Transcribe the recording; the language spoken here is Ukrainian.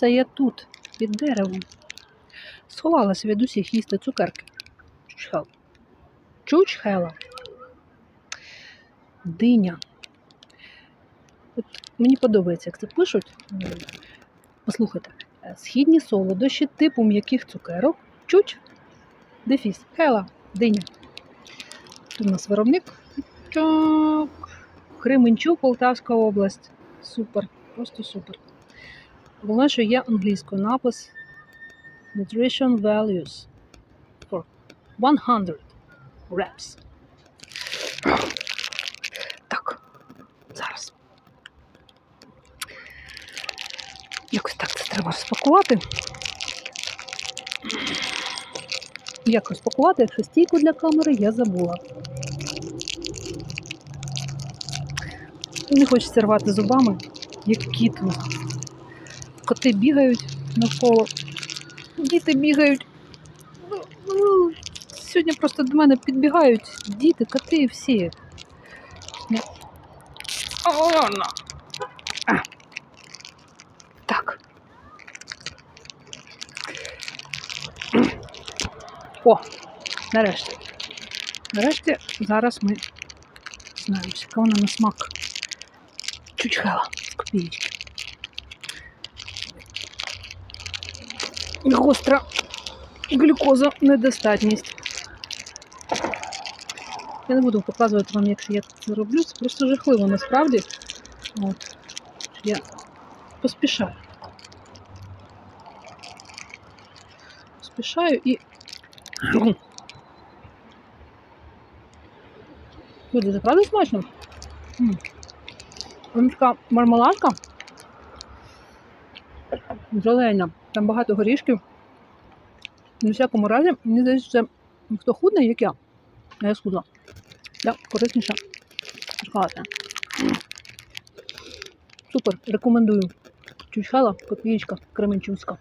Це я тут, під деревом. Сховалася від усіх їсти цукерки. Чучхела. Чучхела. Диня. От мені подобається, як це пишуть. Послухайте, східні солодощі типу м'яких цукерок. Чуч. Дефіс. Хела. Диня. Тут у нас виробник. Чок. Кременчук, Полтавська область. Супер. Просто супер. Головне, що є англійською напис Nutrition Values for 100 reps. Так, зараз. Якось так це треба розпакувати. Як розпакувати, якщо стійку для камери я забула. Не хочеться рвати зубами, як кіт. Коти бігають навколо. Діти бігають. Ну, ну, Сьогодні просто до мене підбігають діти, коти всі. Я- ладно. Так. О, нарешті. Нарешті зараз ми знаємося, яка вона на смак. Чучхела з копієчки. Гостра глюкоза недостатність. Я не буду показувати вам, як я це роблю. Це просто жахливо насправді. От. Я поспішаю. Поспішаю і. Буде це правда смачно? Там така мармеладка. Зелена. Там багато горішків. У всякому разі, мені здається, це хто худний, як я. А я схудла. Я корисніша шоколадна. Супер, рекомендую. Чучхала, копієчка, кременчуцька.